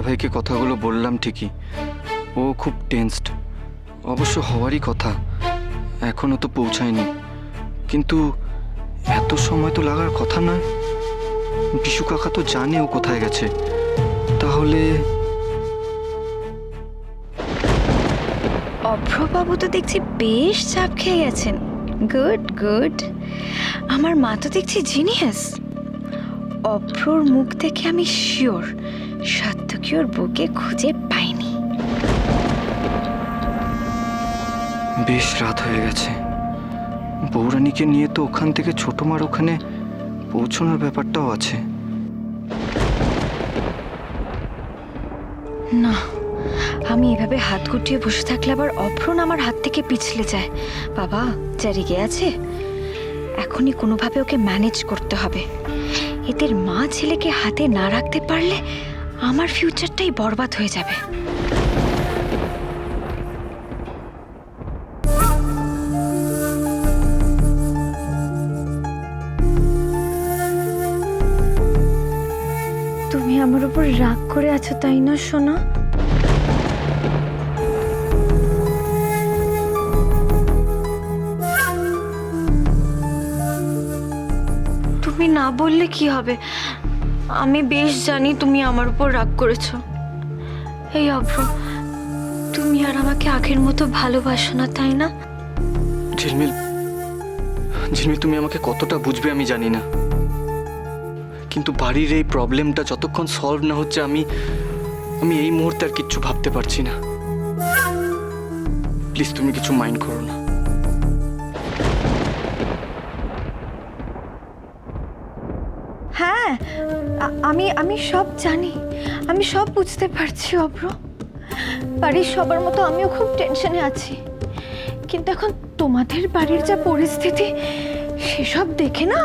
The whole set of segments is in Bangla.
দাদাভাইকে কথাগুলো বললাম ঠিকই। ও খুব টেন্সড অবশ্য হওয়ারই কথা। এখনও তো পৌঁছায়নি। কিন্তু এত সময় তো লাগার কথা নয়। বিশু কাকা তো জানে ও কোথায় গেছে। তাহলে অভ্রবাবু তো দেখছি বেশ চাপ খেয়ে গেছেন। Good good. আমার মা তো দেখছি জিনিয়াস। অভ্রর মুখ থেকে আমি শিওর সাত্তকী ওর বুকে খুঁজে পাইনি। বেশ রাত হয়ে গেছে। বৌরানীকে নিয়ে তো ওখান থেকে ছোট মার ওখানে পৌঁছানোর ব্যাপারটাও আছে। না আমি এভাবে হাত গুটিয়ে বসে থাকলে আবার অভ্রণ আমার হাত থেকে পিছলে যায়। বাবা যা রেগে আছে? এখনই কোনোভাবে ওকে ম্যানেজ করতে হবে। এদের মা ছেলেকে হাতে না রাখতে পারলে আমার ফিউচারটাই বরবাদ হয়ে যাবে। তুমি আমার উপর রাগ করে আছো, তাই না, সোনা? বললে কি হবে? আমি বেশ জানি তুমি আমার উপর রাগ করেছ। এই অভ্র, তুমি আর আমাকে আগের মতো ভালোবাসো না, তাই না? ঝিলমিল ঝিলমিল, তুমি আমাকে কতটা বুঝবে আমি জানি না। কিন্তু বাড়ির এই প্রবলেমটা যতক্ষণ সলভ না হচ্ছে, আমি আমি এই মুহূর্তে আর কিচ্ছু ভাবতে পারছি না। প্লিজ, তুমি কিছু মাইন্ড করো না। হ্যাঁ আমি আমি সব জানি। আমি সব বুঝতে পারছি অভ্র। বাড়ির সবার মতো আমিও খুব টেনশনে আছি। কিন্তু এখন তোমাদের বাড়ির যা পরিস্থিতি সেসব দেখে না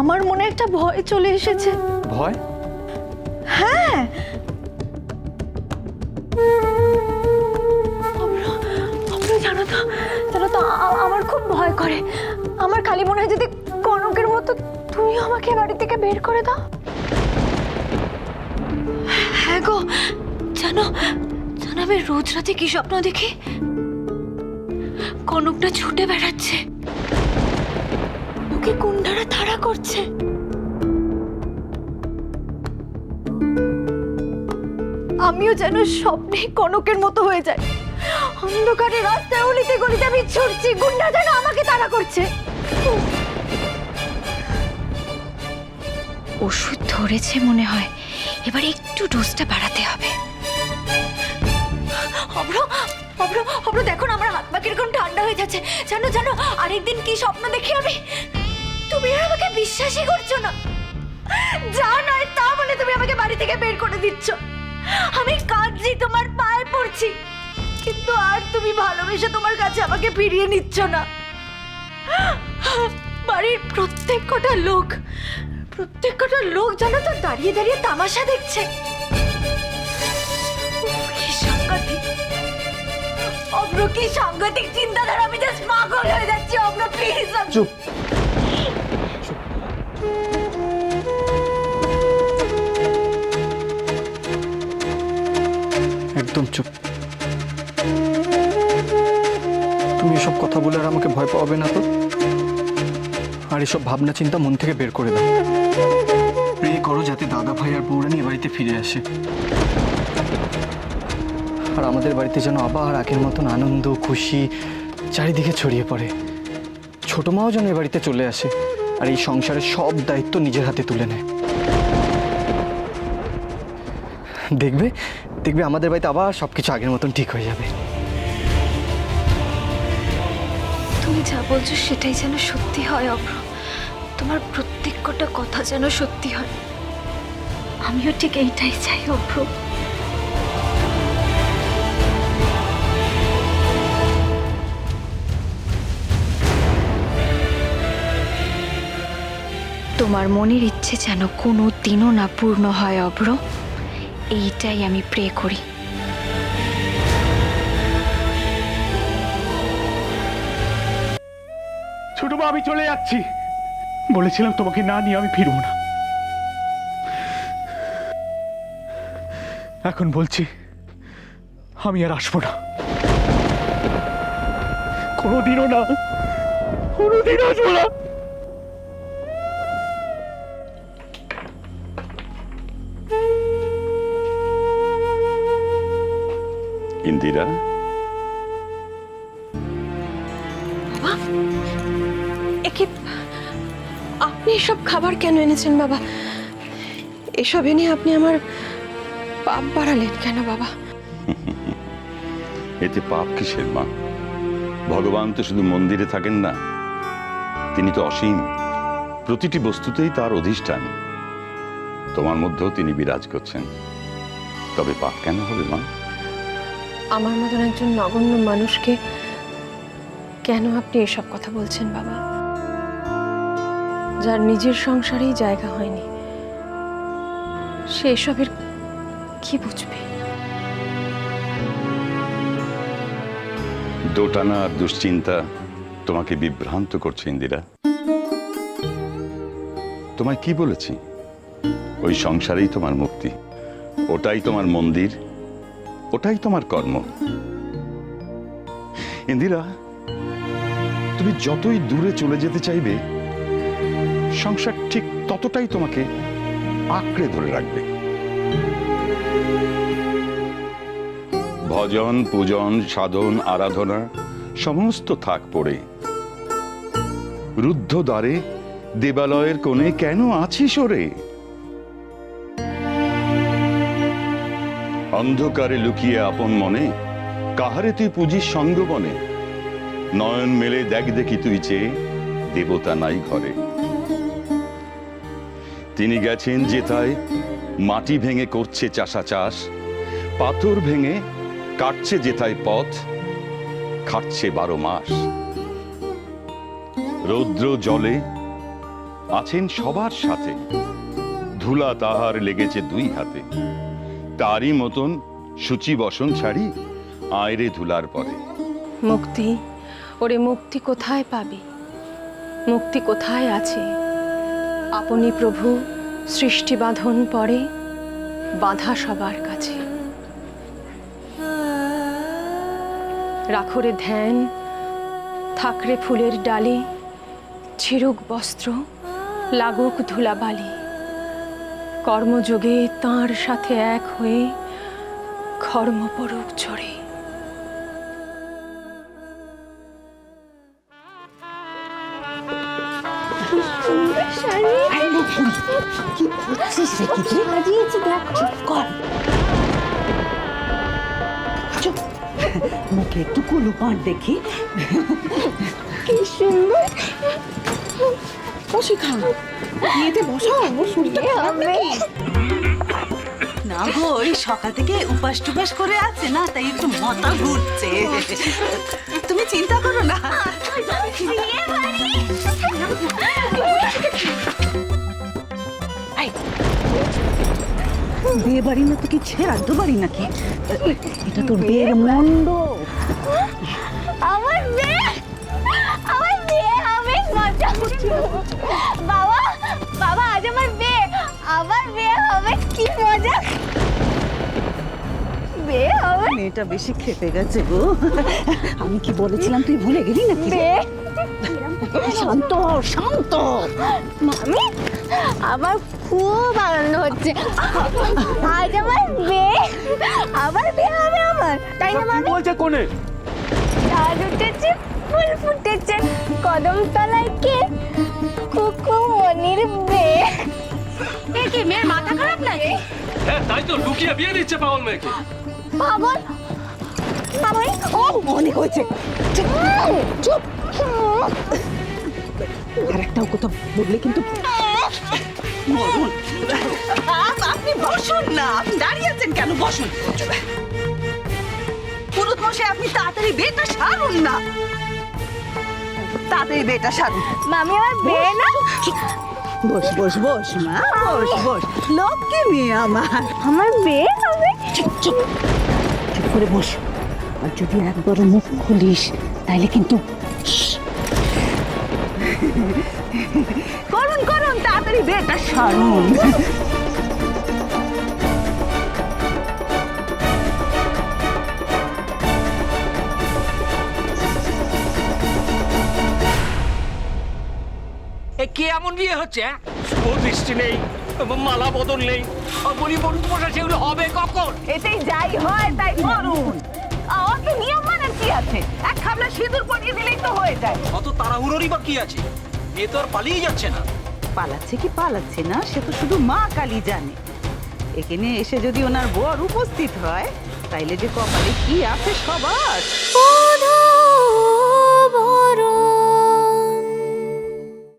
আমার মনে একটা ভয় চলে এসেছে। ভয়? হ্যাঁ। তো জানো তো আমার খুব ভয় করে। আমার খালি মনে হয় যদি কনকের মতো তুমিও আমাকে বাড়ি থেকে বের করে দাও। হ্যাঁ গো, জানো জানো আমি রোজ রাতে কি স্বপ্ন দেখি? কনকটা ছুটে বেড়াচ্ছে। ওকে কুন্ডারা তাড়া করছে। আমিও যেন স্বপ্নে কনকের মতো হয়ে যাই। অন্ধকারে রাস্তায় অলিতে গলিতে আমি ছুটছি, গুন্ডা যেন আমাকে তাড়া করছে। ওষুধ ধরেছে মনে হয়। এবার একটু ডোজটা বাড়াতে হবে। অভ্র অভ্র অভ্র, দেখো না আমার হাত পা কীরকম ঠান্ডা হয়ে যাচ্ছে। জানো জানো, আরেকদিন কি স্বপ্ন দেখি আমি? তুমি আর আমাকে বিশ্বাসই করছ না। যা নয় তা বলে তুমি আমাকে বাড়ি থেকে বের করে দিচ্ছ। আমি কাঁদছি, তোমার পায়ে পড়ছি। কিন্তু আর তুমি ভালোবেসে তোমার কাছে আমাকে ফিরিয়ে নিচ্ছ না। বাড়ির প্রত্যেক কটা লোক প্রত্যেক কটা লোক জানো তো দাঁড়িয়ে দাঁড়িয়ে তামাশা দেখছে। অব্র কি সাংঘাতিক চিন্তাধারা, আমি জাস্ট পাগল হয়ে যাচ্ছি। অব্র প্লিজ চুপ। একদম চুপ। তুমি এসব কথা বলে আর আমাকে ভয় পাওয়াবে না তো? আর এসব ভাবনা চিন্তা মন থেকে বের করে দাও। প্রে করো যাতে দাদা ভাই আর বৌরানি এ বাড়িতে ফিরে আসে। আর আমাদের বাড়িতে যেন আবার আগের মতন আনন্দ, খুশি চারিদিকে ছড়িয়ে পড়ে। ছোট মাও যেন এ বাড়িতে চলে আসে আর এই সংসারের সব দায়িত্ব নিজের হাতে তুলে নেয়। দেখবে? দেখবে আমাদের বাড়িতে আবার সব কিছু আগের মতন ঠিক হয়ে যাবে। তুমি যা বলছো সেটাই যেন সত্যি হয়, অভ্র। তোমার প্রত্যেক কটা কথা যেন সত্যি হয়। আমিও ঠিক এইটাই চাই, অভ্র। তোমার মনের ইচ্ছে যেন কোনো দিনও না পূর্ণ হয়, অভ্র। এইটাই আমি প্রে করি। ছোটবা আমি চলে যাচ্ছি। বলেছিলাম তোমাকে না নিয়ে আমি ফিরবো না। এখন বলছি, আমি আর আসব না। কোনোদিনও না কোনোদিন আসব না। ইন্দিরা? আপনি এসব খাবার কেন এনেছেন বাবা? এসব এনে আপনি আমার পাপ বাড়ালেন কেন বাবা? এতে পাপ কিসের মা? ভগবান তো শুধু মন্দিরে থাকেন না তিনি তো অসীম। প্রতিটি বস্তুতেই তার অধিষ্ঠান। তোমার মধ্যেও তিনি বিরাজ করছেন। তবে পাপ কেন হবে মা? আমার মতন একজন নগণ্য মানুষকে কেন আপনি এসব কথা বলছেন বাবা? যার নিজের সংসারেই জায়গা হয়নি, সে এসবের কি বুঝবে? দোটানা আর দুশ্চিন্তা তোমাকে বিভ্রান্ত করছে, ইন্দিরা। তোমায় কি বলেছি? ওই সংসারেই তোমার মুক্তি। ওটাই তোমার মন্দির, ওটাই তোমার কর্ম। ইন্দিরা, তুমি যতই দূরে চলে যেতে চাইবে সংসার ঠিক ততটাই তোমাকে আঁকড়ে ধরে রাখবে। ভজন, পূজন, সাধন, আরাধনা, সমস্ত থাক পড়ে। রুদ্ধ দ্বারে দেবালয়ের কোণে কেন আছিস ওরে? অন্ধকারে লুকিয়ে আপন মনে, কাহারে তুই পুজিস সঙ্গবনে নয়ন মেলে দেখ দেখি তুই চেয়ে দেবতা নাই ঘরে। তিনি গেছেন যেথায় মাটি ভেঙে করছে চাষা চাষ, পাথর ভেঙে কাটছে যেথায় পথ, খাটছে বারো মাস। রৌদ্র জলে আছেন সবার সাথে, ধুলা তাহার লেগেছে দুই হাতে। তারই মতন সূচি বসন ছাড়ি আয়রে ধুলার পরে। মুক্তি, ওরে মুক্তি কোথায় পাবি? মুক্তি কোথায় আছে? আপনি প্রভু, সৃষ্টি বাঁধন পরে বাঁধা সবার কাছে। রাখরে ধ্যান, থাকরে ফুলের ডালে ছিরুক বস্ত্র, লাগুক ধুলাবালি। কর্মযোগে তাঁর সাথে এক হয়ে কর্ম পড়ুক ঝরে। কি করছিস দেখ চুপ কর মুখে একটু কুলু পাঁট দেখি কি সুন্দর। বসে খা বিয়েতে বসো ওর শরীরটা না গো ওই সকাল থেকে উপাস টুপাস করে আছে না তাই একটু মাথা ঘুরছে তুমি চিন্তা করো না বিয়ে বাড়ি না তো কি শ্রাদ্ধ বাড়ি নাকি? এটা তোর বিয়ের মন্ড। আমার বিয়ে? আমার বিয়ে হবে মজা। বাবা বাবা আজ আমার বিয়ে। আমার বিয়ে হবে কি মজা? বিয়ে হবে। মেয়েটা বেশি খেপে গেছে গো। আমি কি বলেছিলাম তুই ভুলে গেলি নাকি? শান্ত শান্ত মামি? আমার খুব আনন্দ হচ্ছে। আজ আমার বিয়ে আবার বিয়ে হবে আমার। তাই না মামি? বলছে কোনে? চাঁদ উঠেছে ফুল ফুটেছে কদম তলায় কে? কুকু মনির বিয়ে। এ কি মেয়ের মাথা খারাপ নাকি? হ্যাঁ তাই তো লুকিয়ে বিয়ে দিচ্ছে পাগল মেয়েকে। পাগল? পাগল? ও অনেক হয়েছে। চুপ চুপ। আর একটাও কথা বললে কিন্তু আপনি বসুন না আপনি দাঁড়িয়ে আছেন কেন? বসুন। পুরুত মশাই আপনি তাড়াতাড়ি বেটা সারুন না। তাড়াতাড়ি বেটা সারুন। মামি আমার বিয়ে না? বস বস বস মা বস বস। লক্ষ্মী মেয়ে আমার। আমার বিয়ে হবে? চুপ চুপ। চুপ করে বস। আর যদি একবার মুখ খুলিস তাহলে কিন্তু করুন করুন তাড়াতাড়ি বেটা সারুন। কে এমন বিয়ে হচ্ছে হ্যাঁ? দৃষ্টি নেই মালা বদল নেই। বলি বরুণ সেগুলো হবে কখন? এতেই যাই হয় তাই করুন। অত নিয়ে আছে। এক খাবলা সিঁদুর পরিয়ে দিলেই তো হয়ে যায়। অত তাড়াহুড়োরই বা কি আছে? মেয়ে তো আর পালিয়ে যাচ্ছে না। পালাচ্ছে কি পালাচ্ছে না সে তো শুধু মা কালী জানে। এখানে এসে যদি ওনার বর উপস্থিত হয় তাইলে যে কপালে কি আছে সবার?